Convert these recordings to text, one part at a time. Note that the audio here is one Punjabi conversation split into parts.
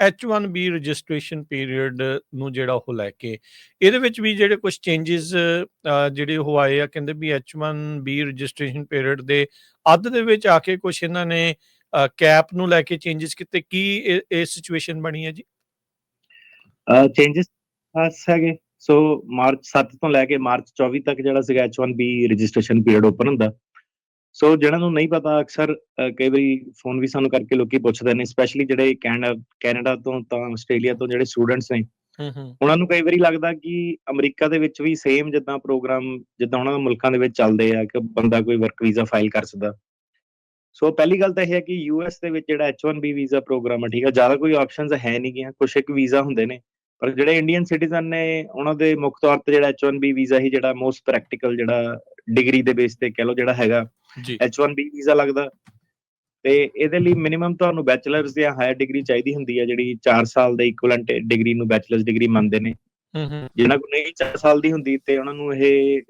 H1B ਰਜਿਸਟ੍ਰੇਸ਼ਨ ਪੀਰੀਅਡ ਨੂੰ ਜਿਹੜਾ ਉਹ ਲੈ ਕੇ, ਇਹਦੇ ਵਿੱਚ ਵੀ ਜਿਹੜੇ ਕੁਝ ਚੇਂਜਸ ਜਿਹੜੇ ਉਹ ਆਏ ਆ, ਕਹਿੰਦੇ ਵੀ H1B ਰਜਿਸਟ੍ਰੇਸ਼ਨ ਪੀਰੀਅਡ ਦੇ ਅੱਧ ਦੇ ਵਿੱਚ ਆ ਕੇ ਕੁਝ ਇਹਨਾਂ ਨੇ ਕੈਪ ਨੂੰ ਲੈ ਕੇ ਚੇਂਜਸ ਕੀਤੇ, ਕੀ ਇਹ ਇਹ ਸਿਚੁਏਸ਼ਨ ਬਣੀ ਹੈ ਜੀ? ਚੇਂਜਸ ਖਾਸ ਹੈਗੇ। ਸੋ ਮਾਰਚ 7 ਤੋਂ ਲੈ ਕੇ ਮਾਰਚ 24 ਤੱਕ ਜਿਹੜਾ ਸੀਗਾ H1B ਰਜਿਸਟ੍ਰੇਸ਼ਨ ਪੀਰੀਅਡ ਓਪਨ ਹੁੰਦਾ। ਸੋ ਜਿਹਨਾਂ ਨੂੰ ਨਹੀਂ ਪਤਾ ਅਕਸਰ ਕਈ ਵਾਰੀ ਫੋਨ ਵੀ ਸਾਨੂੰ ਕਰਕੇ ਲੋਕੀ ਪੁੱਛਦੇ ਨੇ ਸਪੈਸ਼ਲੀ ਜਿਹੜੇ ਕੈਨੇਡਾ ਕੈਨੇਡਾ ਤੋਂ ਤਾਂ ਆਸਟ੍ਰੇਲੀਆ ਤੋਂ ਜਿਹੜੇ ਸਟੂਡੈਂਟਸ ਨੇ ਉਹਨਾਂ ਨੂੰ ਕਈ ਵਾਰੀ ਲੱਗਦਾ ਕਿ ਅਮਰੀਕਾ ਦੇ ਵਿੱਚ ਵੀ ਸੇਮ ਜਿੱਦਾਂ ਪ੍ਰੋਗਰਾਮ ਜਿੱਦਾਂ ਉਹਨਾਂ ਦੇ ਮੁਲਕਾਂ ਦੇ ਵਿੱਚ ਚੱਲਦੇ ਆ ਕਿ ਬੰਦਾ ਕੋਈ ਵਰਕ ਵੀਜ਼ਾ ਫਾਈਲ ਕਰ ਸਕਦਾ। ਸੋ ਪਹਿਲੀ ਗੱਲ ਤਾਂ ਇਹ ਹੈ ਕਿ ਯੂਐਸ ਦੇ ਵਿੱਚ ਜਿਹੜਾ H1B ਵੀਜ਼ਾ ਪ੍ਰੋਗਰਾਮ ਹੈ ਠੀਕ ਹੈ ਜ਼ਿਆਦਾ ਕੋਈ ਆਪਸ਼ਨਸ ਹੈ ਨਹੀਂ ਗਿਆ ਕੁਛ ਇੱਕ ਵੀਜ਼ਾ ਹੁੰਦੇ ਨੇ। ਪਰ ਜਿਹੜੇ ਇੰਡੀਅਨ ਸਿਟੀਜ਼ਨ ਨੇ ਉਹਨਾਂ ਦੇ ਮੁੱਖ ਤੌਰ ਤੇ ਜਿਹੜਾ H1B ਵੀਜ਼ਾ ਹੀ ਜਿਹੜਾ ਮੋਸਟ ਪ੍ਰੈਕਟੀਕਲ ਜਿਹੜਾ ਡਿਗਰੀ ਦੇ ਬੇਸ ਤੇ ਕਹ ਲਓ ਜਿਹੜਾ ਹੈਗਾ ਜੀ। H1B ਵੀਜ਼ਾ ਲੱਗਦਾ। ਤੇ ਇਹਦੇ ਲਈ ਮਿਨੀਮਮ ਤੁਹਾਨੂੰ ਬੈਚਲਰਸ ਜਾਂ ਹਾਇਰ ਡਿਗਰੀ ਚਾਹੀਦੀ ਹੁੰਦੀ ਹੈ ਜਿਹੜੀ 4 ਸਾਲ ਦੇ ਇਕੁਇਵਲੈਂਟ ਡਿਗਰੀ ਨੂੰ ਬੈਚਲਰਸ ਡਿਗਰੀ ਮੰਨਦੇ ਨੇ। ਹੂੰ ਹੂੰ। ਜਿਨ੍ਹਾਂ ਕੋਲ ਨਹੀਂ 4 ਸਾਲ ਦੀ ਹੁੰਦੀ ਤੇ ਉਹਨਾਂ ਨੂੰ ਇਹ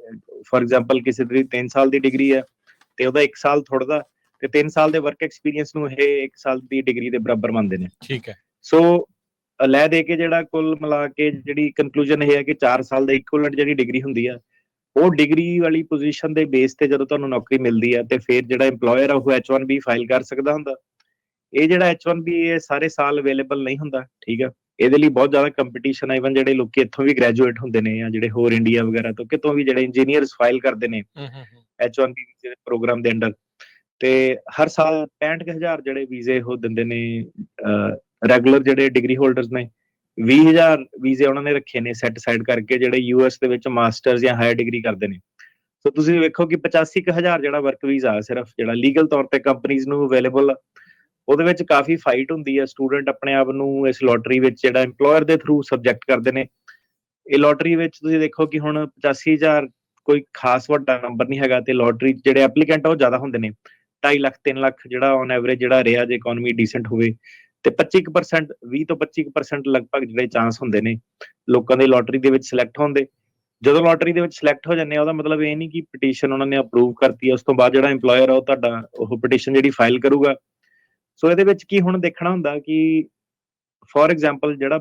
ਫੋਰ ਐਗਜ਼ਾਮਪਲ ਕਿਸੇ ਦੀ 3 ਸਾਲ ਦੀ ਡਿਗਰੀ ਹੈ ਤੇ ਉਹਦਾ 1 ਸਾਲ ਥੋੜਦਾ ਤੇ 3 ਸਾਲ ਦੇ ਵਰਕ ਐਕਸਪੀਰੀਅੰਸ ਨੂੰ ਇਹ 1 ਸਾਲ ਦੀ ਡਿਗਰੀ ਦੇ ਬਰਾਬਰ ਮੰਨਦੇ ਨੇ। ਠੀਕ ਹੈ। ਸੋ ਲੈ ਦੇ ਕੇ ਜਿਹੜਾ ਕੁੱਲ ਮਿਲਾ ਕੇ ਜਿਹੜੀ ਕਨਕਲੂਜਨ ਇਹ ਹੈ ਕਿ 4 ਸਾਲ ਦੇ ਇਕੁਇਵਲੈਂਟ ਜਿਹੜੀ ਡਿਗਰੀ ਹੁੰਦੀ ਆ ਉਹ ਡਿਗਰੀ ਵਾਲੀ ਪੋਜੀਸ਼ਨ ਦੇ ਬੇਸ ਤੇ ਜਦੋਂ ਤੁਹਾਨੂੰ ਨੌਕਰੀ ਮਿਲਦੀ ਆ ਤੇ ਫਿਰ ਜਿਹੜਾ EMPLOYER ਆ ਉਹ H1B ਫਾਈਲ ਕਰ ਸਕਦਾ ਹੁੰਦਾ। ਇਹ ਜਿਹੜਾ H1B ਇਹ ਸਾਰੇ ਸਾਲ ਅਵੇਲੇਬਲ ਨਹੀਂ ਹੁੰਦਾ ਠੀਕ ਆ? ਇਹਦੇ ਲਈ ਬਹੁਤ ਜ਼ਿਆਦਾ ਕੰਪੀਟੀਸ਼ਨ ਆ ਇਵਨ ਜਿਹੜੇ ਲੋਕੀ ਇੱਥੋਂ ਵੀ ਗ੍ਰੈਜੂਏਟ ਹੁੰਦੇ ਨੇ ਜਾਂ ਜਿਹੜੇ ਹੋਰ ਇੰਡੀਆ ਵਗੈਰਾ ਤੋਂ ਕਿਤੋਂ ਵੀ ਜਿਹੜੇ ਇੰਜੀਨੀਅਰਸ ਫਾਈਲ ਕਰਦੇ ਨੇ ਹੂੰ ਹੂੰ ਹੂੰ। H1B ਵੀਜ਼ੇ ਪ੍ਰੋਗਰਾਮ ਦੇ ਅੰਡਰ। ਤੇ ਹਰ ਸਾਲ 65000 ਜਿਹੜੇ ਵੀਜ਼ੇ ਉਹ ਦਿੰਦੇ ਨੇ ਰੈਗੂਲਰ ਜਿਹੜੇ ਡਿਗਰੀ ਹੋਲਡਰਸ ਨੇ 20000 ਵੀਜ਼ੇ ਉਹਨਾਂ ਨੇ ਰੱਖੇ ਨੇ ਸੈੱਟ ਸਾਈਡ ਕਰਕੇ ਜਿਹੜੇ ਯੂਐਸ ਦੇ ਵਿੱਚ ਮਾਸਟਰਸ ਜਾਂ ਹਾਇਰ ਡਿਗਰੀ ਕਰਦੇ ਨੇ। ਸੋ ਤੁਸੀਂ ਵੇਖੋ ਕਿ 85000 ਜਿਹੜਾ ਵਰਕ ਵੀਜ਼ਾ ਸਿਰਫ, ਜਿਹੜਾ ਲੀਗਲ ਤੌਰ ਤੇ ਕੰਪਨੀਆਂ ਨੂੰ ਅਵੇਲੇਬਲ ਉਹਦੇ ਵਿੱਚ ਕਾਫੀ ਫਾਈਟ ਹੁੰਦੀ ਹੈ। ਸਟੂਡੈਂਟ ਆਪਣੇ ਆਪ ਨੂੰ ਇਸ ਲੋਟਰੀ ਵਿੱਚ ਜਿਹੜਾ EMPLOYER ਦੇ ਥਰੂ ਸਬਜੈਕਟ ਕਰਦੇ ਨੇ। ਇਹ ਲੋਟਰੀ ਵਿੱਚ ਤੁਸੀਂ ਦੇਖੋ ਕਿ ਹੁਣ 85000 ਕੋਈ ਖਾਸ ਵੱਡਾ ਨੰਬਰ ਨਹੀਂ ਹੈਗਾ ਤੇ ਲੋਟਰੀ ਜਿਹੜੇ ਐਪਲੀਕੈਂਟ ਆ ਉਹ ਜ਼ਿਆਦਾ ਹੁੰਦੇ ਨੇ। 2.5 ਲੱਖ 3 ਲੱਖ ਜਿਹੜਾ ਔਨ ਐਵਰੇਜ ਜਿਹੜਾ ਰਿਹਾ, ਜੇ ਇਕਨੋਮੀ ਡੀਸੈਂਟ ਹੋਵੇ। ਤੇ 25% 20 ਤੋਂ 25% ਲਗਭਗ ਜਿਹੜੇ ਚਾਂਸ ਹੁੰਦੇ ਨੇ, ਲੋਕਾਂ ਦੇ ਲੋਟਰੀ ਦੇ ਵਿੱਚ ਸਿਲੈਕਟ ਹੋਣ ਦੇ। ਜਦੋਂ ਲੋਟਰੀ ਦੇ ਵਿੱਚ ਸਿਲੈਕਟ ਹੋ ਜਾਂਦੇ ਆ, ਉਹਦਾ ਮਤਲਬ ਇਹ ਨਹੀਂ ਕਿ ਪਟੀਸ਼ਨ ਉਹਨਾਂ ਨੇ ਅਪਰੂਵ ਕਰਤੀ ਉਸ ਤੋਂ ਬਾਅਦ ਜਿਹੜਾ EMPLOYER ਆ, ਉਹ ਤੁਹਾਡਾ, ਉਹ ਪਟੀਸ਼ਨ ਜਿਹੜੀ ਫਾਈਲ ਕਰੂਗਾ। ਸੋ ਇਹਦੇ ਵਿੱਚ ਕੀ ਹੁਣ ਦੇਖਣਾ ਹੁੰਦਾ ਕਿ ਫੋਰ ਐਗਜ਼ਾਮਪਲ ਜਿਹੜਾ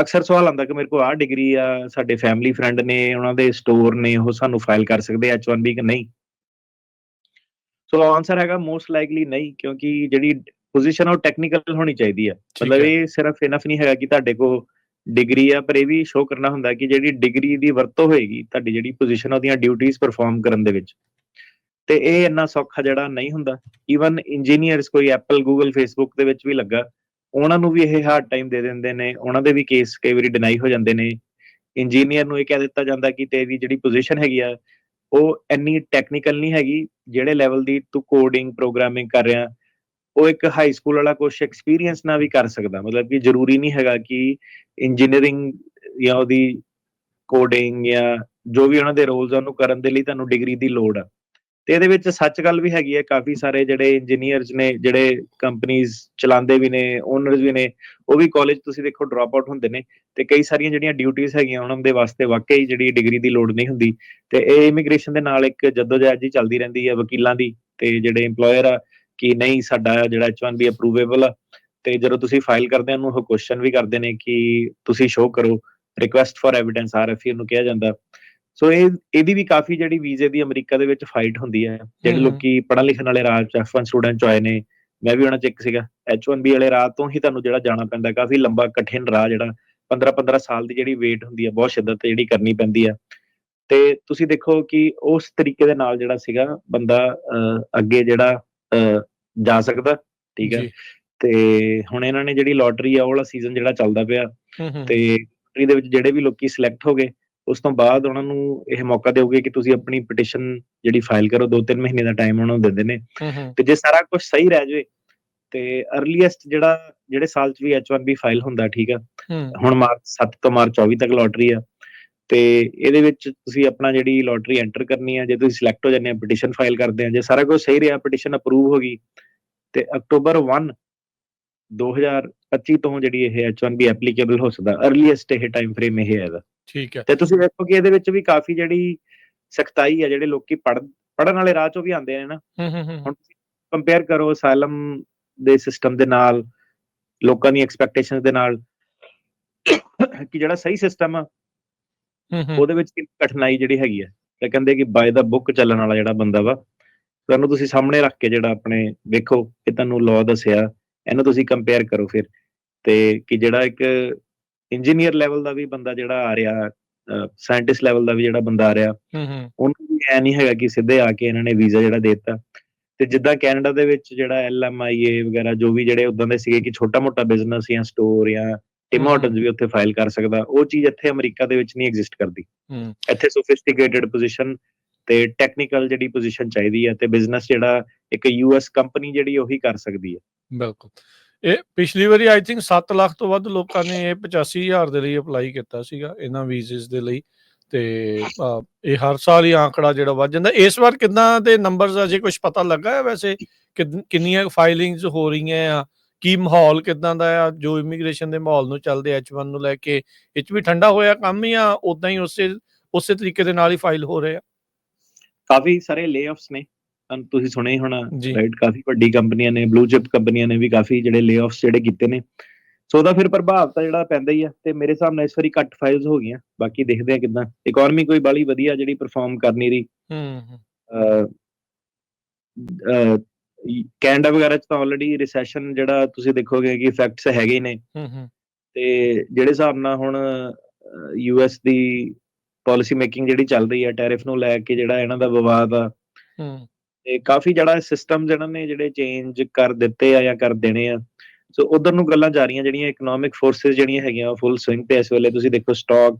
ਅਕਸਰ ਸਵਾਲ ਆਉਂਦਾ ਕਿ ਮੇਰੇ ਕੋਲ ਆਹ ਡਿਗਰੀ ਆ, ਸਾਡੇ ਫੈਮਿਲੀ ਫਰੈਂਡ ਨੇ, ਉਹਨਾਂ ਦੇ ਸਟੋਰ ਨੇ, ਉਹ ਸਾਨੂੰ ਫਾਈਲ ਕਰ ਸਕਦੇ ਆ H1B ਕਿ ਨਹੀਂ? ਸੋ ਆਨਸਰ ਹੈਗਾ ਮੋਸਟ ਲਾਈਕਲੀ ਨਹੀਂ, ਕਿਉਂਕਿ ਜਿਹੜੀ ਪੋਜੀਸ਼ਨ ਉਹ ਟੈਕਨੀਕਲ ਹੋਣੀ ਚਾਹੀਦੀ ਆ। ਮਤਲਬ। ਇਹ ਸਿਰਫ ਇਨਫ ਨਹੀਂ ਹੈਗਾ ਕਿ ਤੁਹਾਡੇ ਕੋਲ ਡਿਗਰੀ ਆ ਪਰ ਇਹ ਵੀ ਸ਼ੋ ਕਰਨਾ ਹੁੰਦਾ ਕਿ ਜਿਹੜੀ ਡਿਗਰੀ ਦੀ ਵਰਤੋਂ ਹੋਏਗੀ ਤੁਹਾਡੀ ਜਿਹੜੀ ਪੋਜੀਸ਼ਨ ਉਹਦੀਆਂ ਡਿਊਟੀਆਂ ਪਰਫਾਰਮ ਕਰਨ ਦੇ ਵਿੱਚ। ਤੇ ਇਹ ਇੰਨਾ ਸੌਖਾ ਜਿਹੜਾ ਨਹੀਂ ਹੁੰਦਾ। ਈਵਨ ਇੰਜੀਨੀਅਰਸ ਕੋਈ ਐਪਲ ਗੂਗਲ ਫੇਸਬੁੱਕ ਦੇ ਵਿੱਚ ਵੀ ਲੱਗਾ। ਉਹਨਾਂ ਨੂੰ ਵੀ ਇਹ ਹਾਰਡ ਟਾਈਮ ਦੇ ਦਿੰਦੇ ਨੇ। ਉਹਨਾਂ ਦੇ ਵੀ ਕੇਸ ਕਈ ਵਾਰੀ ਡਿਨਾਈ ਹੋ ਜਾਂਦੇ ਨੇ। ਇੰਜੀਨੀਅਰ ਨੂੰ ਇਹ ਕਹਿ ਦਿੱਤਾ ਜਾਂਦਾ ਕਿ ਤੇਰੀ ਜਿਹੜੀ ਪੋਜੀਸ਼ਨ ਹੈਗੀ ਆ ਉਹ ਇੰਨੀ ਟੈਕਨੀਕਲ ਨਹੀਂ ਹੈਗੀ ਜਿਹੜੇ ਲੈਵਲ ਦੀ ਤੂੰ ਕੋਡਿੰਗ ਪ੍ਰੋਗਰਾਮਿੰਗ ਕਰ ਰਿਹਾ। ਉਹ ਇੱਕ ਹਾਈ ਸਕੂਲ ਵਾਲਾ ਕੁਛ ਐਕਸਪੀਰੀਅੰਸ ਨਾਲ ਵੀ ਕਰ ਸਕਦਾ। ਮਤਲਬ ਕਿ ਜ਼ਰੂਰੀ ਨਹੀਂ ਹੈਗਾ ਕਿ ਇੰਜੀਨੀਅਰਿੰਗ ਜਾਂ ਉਹਦੀ ਕੋਡਿੰਗ ਜਾਂ ਜੋ ਵੀ ਉਹਨਾਂ ਦੇ ਰੋਲਸ ਉਹਨੂੰ ਕਰਨ ਦੇ ਲਈ ਤੁਹਾਨੂੰ ਡਿਗਰੀ ਦੀ ਲੋੜ ਆ। ਤੇ ਇਹਦੇ ਵਿੱਚ ਸੱਚ ਗੱਲ ਵੀ ਹੈਗੀ ਹੈ ਕਾਫੀ ਸਾਰੇ ਜਿਹੜੇ ਇੰਜੀਨੀਅਰਸ ਨੇ, ਜਿਹੜੇ ਕੰਪਨੀਆਂ ਚਲਾਉਂਦੇ ਵੀ ਨੇ ਓਨਰਸ ਵੀ ਨੇ, ਉਹ ਵੀ ਕਾਲਜ ਤੁਸੀਂ ਦੇਖੋ ਡ੍ਰੌਪ ਆਊਟ ਹੁੰਦੇ ਨੇ ਤੇ ਕਈ ਸਾਰੀਆਂ ਜਿਹੜੀਆਂ ਡਿਊਟੀਆਂ ਹੈਗੀਆਂ ਉਹਨਾਂ ਦੇ ਵਾਸਤੇ ਵਾਕਈ ਜਿਹੜੀ ਡਿਗਰੀ ਦੀ ਲੋੜ ਨਹੀਂ ਹੁੰਦੀ। ਤੇ ਇਹ ਇਮੀਗ੍ਰੇਸ਼ਨ ਦੇ ਨਾਲ ਇੱਕ ਜਦੋਜਹਿਦ ਜੀ ਚੱਲਦੀ ਰਹਿੰਦੀ ਹੈ ਵਕੀਲਾਂ ਦੀ ਤੇ ਜਿਹੜੇ EMPLOYER ਆ ਕਿ ਨਹੀਂ ਸਾਡਾ ਜਿਹੜਾ H1B ਅਪਰੂਵੇਬਲ ਆ ਤੇ ਜਦੋਂ ਤੁਸੀਂ ਫਾਈਲ ਕਰਦੇ ਹੋ ਉਹਨੂੰ ਉਹ ਕੁਐਸਚਨ ਵੀ ਕਰਦੇ ਨੇ ਕਿ ਤੁਸੀਂ ਸ਼ੋ ਕਰੋ ਰਿਕੁਐਸਟ ਫॉर ਐਵੀਡੈਂਸ ਆਰਐਫਈ ਨੂੰ ਕਿਹਾ ਜਾਂਦਾ। ਸੋ ਇਹ ਇਹਦੀ ਵੀ ਕਾਫੀ ਜਿਹੜੀ ਵੀਜ਼ੇ ਦੀ ਅਮਰੀਕਾ ਦੇ ਵਿੱਚ ਫਾਈਟ ਹੁੰਦੀ ਹੈ ਜਿਹੜੇ। ਲੋਕੀ ਪੜ੍ਹਨ ਲਿਖਣ ਵਾਲੇ ਰਾਹ ਚ F1 ਸਟੂਡੈਂਟ ਚ ਆਏ ਨੇ ਮੈਂ ਵੀ ਉਹਨਾਂ ਚ ਇੱਕ ਸੀਗਾ। H1B ਵਾਲੇ ਰਾਹ ਤੋਂ ਹੀ ਤੁਹਾਨੂੰ ਜਿਹੜਾ ਜਾਣਾ ਪੈਂਦਾ ਕਾਫੀ ਲੰਬਾ ਕਠਿਨ ਰਾਹ ਜਿਹੜਾ 15 15 ਸਾਲ ਦੀ ਜਿਹੜੀ ਵੇਟ ਹੁੰਦੀ ਹੈ ਬਹੁਤ ਸ਼ਿੱਦਤ ਜਿਹੜੀ ਕਰਨੀ ਪੈਂਦੀ ਆ ਤੇ ਤੁਸੀਂ ਦੇਖੋ ਕਿ ਉਸ ਤਰੀਕੇ ਦੇ ਨਾਲ ਜਿਹੜਾ ਸੀਗਾ ਬੰਦਾ ਅੱਗੇ ਜਿਹੜਾ ਜਾ ਸਕਦਾ ਠੀਕ ਹੈ। ਤੇ ਹੁਣ ਇਹਨਾਂ ਨੇ ਜਿਹੜੀ ਲੋਟਰੀ ਆ ਉਹ ਵਾਲਾ ਸੀਜ਼ਨ ਜਿਹੜਾ ਚੱਲਦਾ ਪਿਆ ਤੇ ਲੋਟਰੀ ਦੇ ਵਿੱਚ ਜਿਹੜੇ ਵੀ ਲੋਕੀ ਸਿਲੈਕਟ ਹੋ ਗਏ ਉਸ ਤੋਂ ਬਾਅਦ ਉਹਨਾਂ ਨੂੰ ਇਹ ਮੌਕਾ ਦਿਓਗੇ ਕਿ ਤੁਸੀਂ ਆਪਣੀ ਪਟੀਸ਼ਨ ਜਿਹੜੀ ਫਾਈਲ ਕਰੋ 2-3 ਮਹੀਨੇ ਦਾ ਟਾਈਮ ਉਹਨਾਂ ਨੂੰ ਦਿੰਦੇ ਨੇ। ਤੇ ਜੇ ਸਾਰਾ ਕੁਝ ਸਹੀ ਰਹਿ ਜਾਵੇ ਤੇ ਅਰਲੀਐਸਟ ਜਿਹੜਾ ਜਿਹੜੇ ਸਾਲ ਚ ਵੀ H1B ਫਾਈਲ ਹੁੰਦਾ ਠੀਕ ਆ। ਹੁਣ ਮਾਰਚ 7 ਤੋਂ ਮਾਰਚ 24 ਤੱਕ ਲੋਟਰੀ ਆ ਤੇ ਇਹਦੇ ਵਿੱਚ ਤੁਸੀਂ ਆਪਣਾ ਜਿਹੜੀ ਲੋਟਰੀ ਐਂਟਰ ਕਰਨੀ ਆ ਜੇ ਤੁਸੀਂ ਸਿਲੈਕਟ ਹੋ ਜਾਂਦੇ ਆ ਪਟੀਸ਼ਨ ਫਾਈਲ ਕਰਦੇ ਆ ਜੇ ਸਾਰਾ ਕੁਝ ਸਹੀ ਰਿਹਾ ਪਟੀਸ਼ਨ ਅਪਰੂਵ ਹੋ ਗਈ ਤੇ ਅਕਤੂਬਰ 1 2025 ਤੋਂ ਜਿਹੜੀ ਇਹ H1B ਐਪਲੀਕੇਬਲ ਹੋ ਸਕਦਾ ਅਰਲੀਐਸਟ ਇਹ ਟਾਈਮ ਫਰੇਮ ਇਹ ਹੈ ਇਹਦਾ ਠੀਕ ਹੈ। ਤੇ ਤੁਸੀਂ ਵੇਖੋ ਕਿ ਇਹਦੇ ਵਿੱਚ ਵੀ ਕਾਫੀ ਜਿਹੜੀ ਸਖਤਾਈ ਆ ਜਿਹੜੇ ਲੋਕੀ ਪੜ ਪੜਨ ਵਾਲੇ ਰਾਹ ਚੋਂ ਵੀ ਆਉਂਦੇ ਨੇ ਨਾ। ਹੂੰ ਹੂੰ ਹੂੰ ਹੁਣ ਤੁਸੀਂ ਕੰਪੇਅਰ ਕਰੋ ਅਸਾਈਲਮ ਦੇ ਸਿਸਟਮ ਦੇ ਨਾਲ ਲੋਕਾਂ ਦੀ ਐਕਸਪੈਕਟੇਸ਼ਨਸ ਦੇ ਨਾਲ ਕਿ ਜਿਹੜਾ ਸਹੀ ਸਿਸਟਮ ਆ ਹੂੰ ਹੂੰ ਉਹਦੇ ਵਿੱਚ ਕਿੰਨੀ ਕਠਿਨਾਈ ਜਿਹੜੀ ਹੈਗੀ ਆ ਤੇ ਕਹਿੰਦੇ ਕਿ ਬਾਏ ਦਾ ਬੁੱਕ ਚੱਲਣ ਵਾਲਾ ਜਿਹੜਾ ਬੰਦਾ ਵਾ ਤੁਹਾਨੂੰ ਤੁਸੀਂ ਸਾਹਮਣੇ ਰੱਖ ਕੇ ਜਿਹੜਾ ਆਪਣੇ ਵੇਖੋ ਕਿ ਤੁਹਾਨੂੰ ਲਾਅ ਦੱਸਿਆ ਇਹਨੂੰ ਤੁਸੀਂ ਕੰਪੇਅਰ ਕਰੋ ਫਿਰ ਤੇ ਕਿ ਜਿਹੜਾ ਇੱਕ ਇੰਜੀਨੀਅਰ ਲੈਵਲ ਦਾ ਵੀ ਬੰਦਾ ਜਿਹੜਾ ਆ ਰਿਹਾ ਸਾਇੰਟਿਸਟ ਲੈਵਲ ਦਾ ਵੀ ਜਿਹੜਾ ਬੰਦਾ ਆ ਰਿਹਾ ਹੂੰ ਹੂੰ। ਉਹਨੂੰ ਵੀ ਐ ਨਹੀਂ ਹੈਗਾ ਕਿ ਸਿੱਧੇ ਆ ਕੇ ਇਹਨਾਂ ਨੇ ਵੀਜ਼ਾ ਜਿਹੜਾ ਦੇ ਦਿੱਤਾ। ਤੇ ਜਿੱਦਾਂ ਕੈਨੇਡਾ ਦੇ ਵਿੱਚ ਜਿਹੜਾ ਐਲਐਮਆਈਏ ਵਗੈਰਾ ਜੋ ਵੀ ਜਿਹੜੇ ਉਦਾਂ ਦੇ ਸੀਗੇ ਕਿ ਛੋਟਾ ਮੋਟਾ ਬਿਜ਼ਨਸ ਜਾਂ ਸਟੋਰ ਜਾਂ ਹਾਰਟਨਸ ਵੀ ਉੱਥੇ ਫਾਈਲ ਕਰ ਸਕਦਾ। ਉਹ ਚੀਜ਼ ਇੱਥੇ ਅਮਰੀਕਾ ਦੇ ਵਿੱਚ ਨਹੀਂ ਐਗਜ਼ਿਸਟ ਕਰਦੀ। ਇੱਥੇ ਸੋਫਿਸਟੀਕੇਟਿਡ ਪੋਜੀਸ਼ਨ ਤੇ ਟੈਕਨੀਕਲ ਜਿਹੜੀ ਪੋਜੀਸ਼ਨ ਚਾਹੀਦੀ ਹੈ ਤੇ ਬਿਜ਼ਨਸ ਜਿਹੜਾ ਇੱਕ ਯੂਐਸ ਕੰਪਨੀ ਜਿਹੜੀ ਉਹੀ ਕਰ ਸਕਦੀ ਹੈ। ਬਿਲਕੁਲ। ਇਹ ਪਿਛਲੀ ਵਾਰੀ ਆਈ ਥਿੰਕ 7 ਲੱਖ ਤੋਂ ਵੱਧ ਲੋਕਾਂ ਨੇ ਇਹ 85000 ਦੇ ਲਈ ਅਪਲਾਈ ਕੀਤਾ ਸੀਗਾ ਇਹਨਾਂ ਵੀਜ਼ਸ ਦੇ ਲਈ। ਤੇ ਇਹ ਹਰ ਸਾਲ ਹੀ ਆંકੜਾ ਜਿਹੜਾ ਵੱਧ ਜਾਂਦਾ। ਇਸ ਵਾਰ ਕਿੰਨਾ ਦੇ ਨੰਬਰਸ ਅਜੇ ਕੁਝ ਪਤਾ ਲੱਗਾ ਹੈ ਵੈਸੇ? ਕਿੰਨ- ਕਿੰਨੀਆਂ ਫਾਈਲਿੰਗਸ ਹੋ ਰਹੀਆਂ ਆ? ਕੀ ਮਾਹੌਲ ਕਿਦਾਂ ਦਾ ਆ? ਜੋ ਇਮੀਗ੍ਰੇਸ਼ਨ ਦੇ ਮਾਹੌਲ ਨੂੰ ਚੱਲਦੇ H1 ਨੂੰ ਲੈ ਕੇ ਇਹ 'ਚ ਵੀ ਠੰਡਾ ਹੋਇਆ ਕੰਮ ਜਾਂ ਉਦਾਂ ਹੀ ਉਸੇ ਉਸੇ ਤਰੀਕੇ ਦੇ ਨਾਲ ਹੀ ਫਾਈਲ ਹੋ ਰਹੇ? ਆ ਕਾਫੀ ਸਾਰੇ ਲੇਆਫਸ ਨੇ। ਤੁਸੀਂ ਸੁਣੇ ਹੋਣਾ। ਰਾਈਟ ਕਾਫੀ ਵੱਡੀ ਕੰਪਨੀਆਂ ਨੇ ਬਲੂ ਚਿਪ ਕੰਪਨੀਆਂ ਨੇ ਵੀ ਕਾਫੀ ਜਿਹੜੇ ਲੇਆਫਸ ਜਿਹੜੇ ਕੀਤੇ ਨੇ। ਸੋ ਉਹਦਾ ਫਿਰ ਪ੍ਰਭਾਵ ਤਾਂ ਜਿਹੜਾ ਪੈਂਦਾ ਹੀ ਆ ਤੇ ਮੇਰੇ ਹਿਸਾਬ ਨਾਲ ਇਸ ਵਾਰੀ ਘੱਟ ਫਾਈਲਸ ਹੋ ਗਈਆਂ ਬਾਕੀ ਦੇਖਦੇ ਆ ਕਿਦਾਂ। ਇਕਨੋਮੀ ਕੋਈ ਬਾਲੀ ਵਧੀਆ ਜਿਹੜੀ ਪਰਫਾਰਮ ਕਰ ਨਹੀਂ ਰਹੀ। ਹੂੰ ਕੈਨੇਡਾ ਵਗੈਰਾ ਚ ਤਾਂ ਆਲਰੇਡੀ ਰਿਸੈਸ਼ਨ ਜਿਹੜਾ ਤੁਸੀਂ ਦੇਖੋਗੇ ਕਿ ਇਫੈਕਟਸ ਹੈਗੇ ਹੀ ਨੇ। ਹੂੰ ਹੂੰ। ਤੇ ਜਿਹੜੇ ਹਿਸਾਬ ਨਾਲ ਹੁਣ ਯੂਐਸ ਦੀ ਪਾਲਿਸੀ ਮੇਕਿੰਗ ਜਿਹੜੀ ਚੱਲ ਰਹੀ ਹੈ ਟੈਰਿਫ ਨੂੰ ਲੈ ਕੇ ਜਿਹੜਾ ਇਹਨਾਂ ਦਾ ਵਿਵਾਦ ਆ। ਹੂੰ। ਤੇ ਕਾਫੀ ਜਿਹੜਾ ਸਿਸਟਮ ਇਹਨਾਂ ਨੇ ਜਿਹੜੇ ਚੇਂਜ ਕਰ ਦਿੱਤੇ ਆ ਜਾਂ ਕਰ ਦੇਣੇ ਆ। ਸੋ ਉਧਰ ਨੂੰ ਗੱਲਾਂ ਜਾ ਰਹੀਆਂ ਜਿਹੜੀਆਂ ਇਕਨੋਮਿਕ ਫੋਰਸਸ ਜਿਹੜੀਆਂ ਹੈਗੀਆਂ ਫੁੱਲ ਸਵਿੰਗ ਤੇ ਇਸ ਵੇਲੇ ਤੁਸੀਂ ਦੇਖੋ ਸਟਾਕ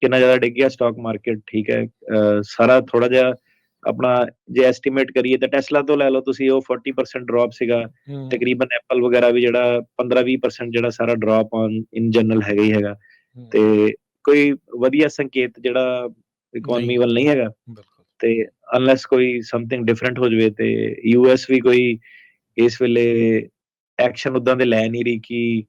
ਕਿੰਨਾ ਜ਼ਿਆਦਾ ਡਿੱਗ ਗਿਆ ਸਟਾਕ ਮਾਰਕੀਟ ਠੀਕ ਹੈ। ਸਾਰਾ ਥੋੜਾ ਜਿਹਾ ਆਪਣਾ ਜੇ ਐਸਟੀਮੇਟ ਕਰੀਏ ਤਾਂ ਟੈਸਲਾ ਤੋਂ ਲੈ ਲਓ ਤੁਸੀਂ ਉਹ 40% ਡ੍ਰੌਪ ਸੀਗਾ ਤਕਰੀਬਨ ਐਪਲ ਵਗੈਰਾ ਵੀ ਜਿਹੜਾ 15-20% ਜਿਹੜਾ ਸਾਰਾ ਡ੍ਰੌਪ ਔਨ ਇਨ ਜਨਰਲ ਹੈਗਾ ਹੀ ਹੈਗਾ। ਤੇ ਕੋਈ ਵਧੀਆ ਸੰਕੇਤ ਜਿਹੜਾ ਇਕਨੋਮੀ। ਵੱਲ ਨਹੀਂ ਹੈਗਾ। ਤੇ ਅਨਲੈਸ ਕੋਈ ਸਮਥਿੰਗ ਡਿਫਰੈਂਟ ਹੋ ਜਵੇ ਤੇ ਯੂਐਸ ਵੀ ਕੋਈ ਇਸ ਵੇਲੇ ਐਕਸ਼ਨ ਉਦਾਂ ਦੇ ਲੈ ਨਹੀਂ ਰਹੀ ਕਿ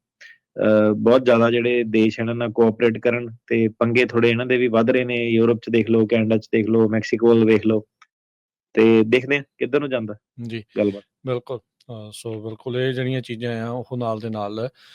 ਬਹੁਤ ਜ਼ਿਆਦਾ ਜਿਹੜੇ ਦੇਸ਼ ਇਹਨਾਂ ਨਾਲ ਕੋਆਪਰੇਟ ਕਰਨ ਤੇ ਪੰਗੇ ਥੋੜੇ ਇਹਨਾਂ ਦੇ ਵੀ ਵੱਧ ਰਹੇ ਨੇ। ਯੂਰਪ ਚ ਦੇਖ ਲਓ ਕੈਨੇਡਾ ਚ ਦੇਖ ਲਓ ਮੈਕਸੀਕੋ ਵੱਲ ਵੇਖ ਲਓ। ਤੇ ਦੇਖਦੇ ਆ ਕਿੱਧਰ ਨੂੰ ਜਾਂਦਾ ਜੀ। ਗੱਲਬਾਤ। ਬਿਲਕੁਲ। ਸੋ ਬਿਲਕੁਲ ਇਹ ਜਿਹੜੀਆਂ ਚੀਜ਼ਾਂ ਆ ਉਹ ਨਾਲ ਦੇ ਨਾਲ